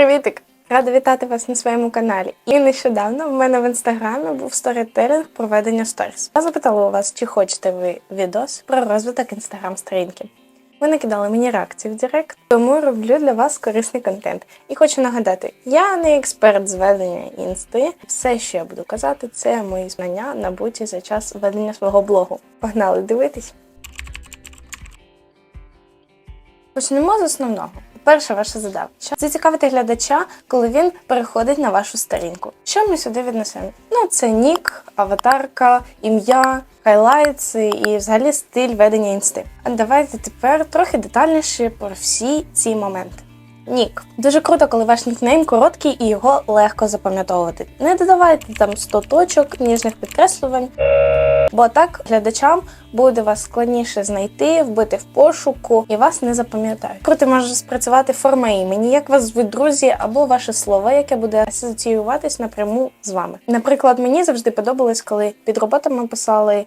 Привітик! Рада вітати вас на своєму каналі. І нещодавно в мене в інстаграмі був сторітелінг проведення сторіс. Я запитала у вас, чи хочете ви відос про розвиток інстаграм-сторінки. Ви накидали мені реакції в Директ, тому роблю для вас корисний контент. І хочу нагадати, я не експерт з ведення інсти. Все, що я буду казати, це мої знання, набуті за час ведення свого блогу. Погнали дивитись! Почнемо з основного. Перша ваша задача зацікавити глядача, коли він переходить на вашу сторінку. Що ми сюди віднесемо? Ну, це нік, аватарка, ім'я, хайлайтс і взагалі стиль ведення інсти. А давайте тепер трохи детальніше про всі ці моменти. Нік. Дуже круто, коли ваш нікнейм короткий і його легко запам'ятовувати. Не додавайте там 100 точок, ніжних підкреслювань, бо так глядачам буде вас складніше знайти, вбити в пошуку і вас не запам'ятають. Крути може спрацювати форма імені, як вас звуть друзі, або ваше слово, яке буде асоціюватись напряму з вами. Наприклад, мені завжди подобалось, коли під роботами писали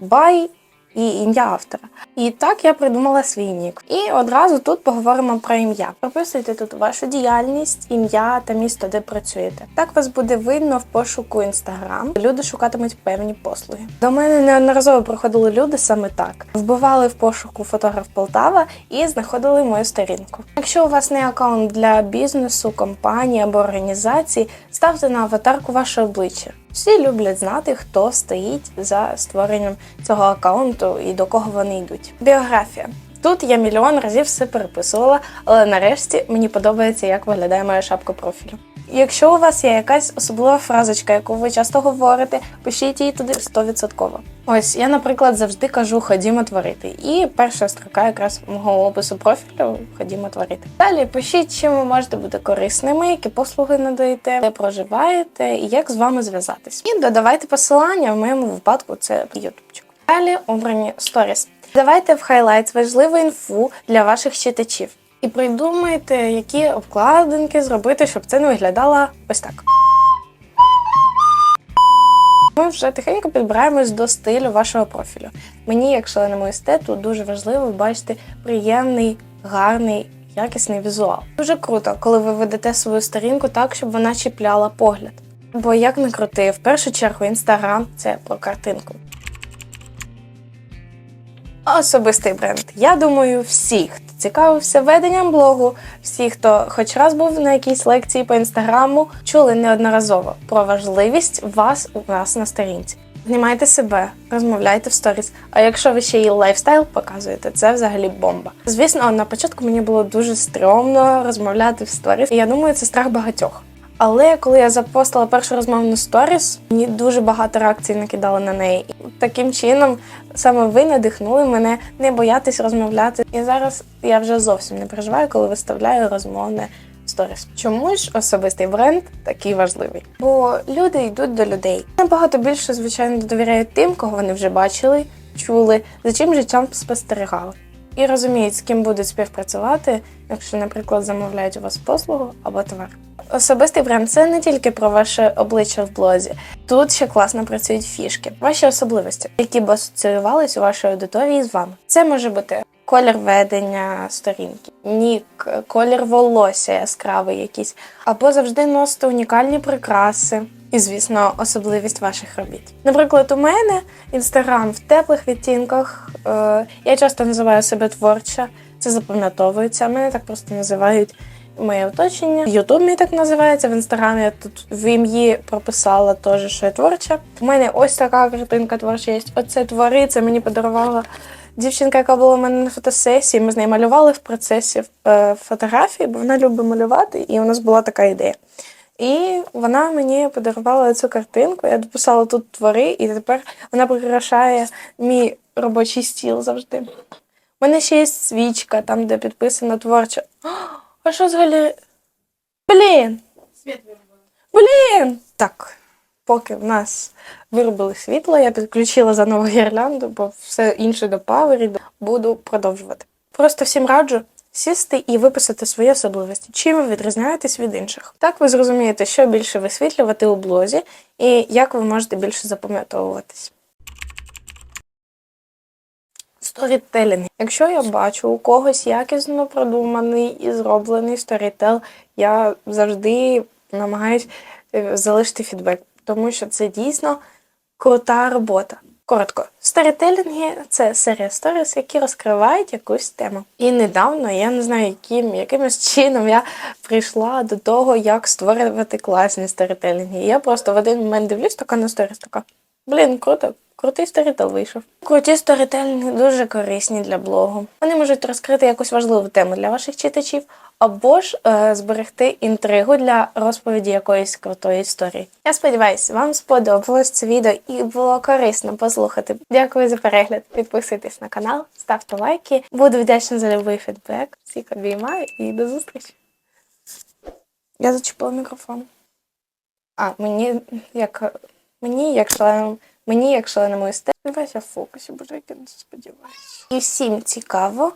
бай і ім'я автора. І так я придумала свій нік. І одразу тут поговоримо про ім'я. Прописуйте тут вашу діяльність, ім'я та місто, де працюєте. Так вас буде видно в пошуку інстаграм. Люди шукатимуть певні послуги. До мене неодноразово приходили люди саме так: вбивали в пошуку фотограф Полтава і знаходили мою сторінку. Якщо у вас не аккаунт для бізнесу, компанії або організації, ставте на аватарку ваше обличчя. Всі люблять знати, хто стоїть за створенням цього аккаунту і до кого вони йдуть. Біографія. Тут я мільйон разів все переписувала, але нарешті мені подобається, як виглядає моя шапка профілю. Якщо у вас є якась особлива фразочка, яку ви часто говорите, пишіть її туди 100%. Ось я, наприклад, завжди кажу ходімо творити. І перша строка якраз мого опису профілю ходімо творити. Далі пишіть, чим ви можете бути корисними, які послуги надаєте, де проживаєте і як з вами зв'язатись. І додавайте посилання. В моєму випадку це ютубчик. Далі обрані сторіс. Давайте в хайлайт важливу інфу для ваших читачів. І придумайте, які обкладинки зробити, щоб це не виглядало ось так. Ми вже тихенько підбираємось до стилю вашого профілю. Мені, як членому естету, дуже важливо бачити приємний, гарний, якісний візуал. Дуже круто, коли ви ведете свою сторінку так, щоб вона чіпляла погляд. Бо як не крути, в першу чергу інстаграм це про картинку. Особистий бренд. Я думаю, всі, хто цікавився веденням блогу, всі, хто хоч раз був на якійсь лекції по інстаграму, чули неодноразово про важливість вас у нас на сторінці. Знімайте себе, розмовляйте в сторіс. А якщо ви ще й лайфстайл показуєте, це взагалі бомба. Звісно, на початку мені було дуже стрьомно розмовляти в сторіс. І я думаю, це страх багатьох. Але коли я запостила першу розмовну сторіс, мені дуже багато реакцій накидали на неї. І таким чином саме ви надихнули мене не боятись розмовляти. І зараз я вже зовсім не переживаю, коли виставляю розмовне сторіс. Чому ж особистий бренд такий важливий? Бо люди йдуть до людей. Набагато більше, звичайно, довіряють тим, кого вони вже бачили, чули, за чим життям спостерігали. І розуміють, з ким будуть співпрацювати, якщо, наприклад, замовляють у вас послугу або товар. Особистий бренд це не тільки про ваше обличчя в блозі. Тут ще класно працюють фішки, ваші особливості, які б асоціювалися у вашій аудиторії з вами. Це може бути колір ведення сторінки, нік, колір волосся яскравий якийсь, або завжди носити унікальні прикраси. І, звісно, особливість ваших робіт. Наприклад, у мене інстаграм в теплих відтінках. Е, я часто називаю себе творча, це запам'ятовується. Мене так просто називають моє оточення. Ютуб мій так називається. В інстаграмі я тут в ім'ї прописала теж, що я творча. У мене ось така картинка творча є. Оце твори, це мені подарувала дівчинка, яка була у мене на фотосесії. Ми з нею малювали в процесі е, фотографії, бо вона любить малювати, і у нас була така ідея. І вона мені подарувала цю картинку. Я дописала тут твори, і тепер вона прикрашає мій робочий стіл завжди. У мене ще є свічка, там, де підписано творче. А що взагалі? Блін! Блін! Так, поки в нас виробили світло, я підключила заново гірлянду, бо все інше до павері буду продовжувати. Просто всім раджу сісти і виписати свої особливості, чим ви відрізняєтесь від інших. Так ви зрозумієте, що більше висвітлювати у блозі і як ви можете більше запам'ятовуватись. Сторітелінг. Якщо я бачу у когось якісно продуманий і зроблений сторітел, я завжди намагаюсь е, залишити фідбек, тому що це дійсно крута робота. Коротко, сторітелінги це серія сторіс, які розкривають якусь тему. І недавно я не знаю, яким якимось чином я прийшла до того, як створювати класні сторітелінги. Я просто в один момент дивлюсь, така на сторіс, така. Блін, круто, крутий сторітел вийшов. Круті сторітелінги дуже корисні для блогу. Вони можуть розкрити якусь важливу тему для ваших читачів, або ж е, зберегти інтригу для розповіді якоїсь крутої історії. Я сподіваюся, вам сподобалось це відео і було корисно послухати. Дякую за перегляд. Підписуйтесь на канал, ставте лайки. Буду вдячна за любий фідбек. Всіх обіймаю і до зустрічі. Я зачепила мікрофон. А, мені як мені, як членам, Мені, як шаленому істерію, Сподіваюся, ну, в фокусі, боже, як я не сподіваюся. І всім цікаво.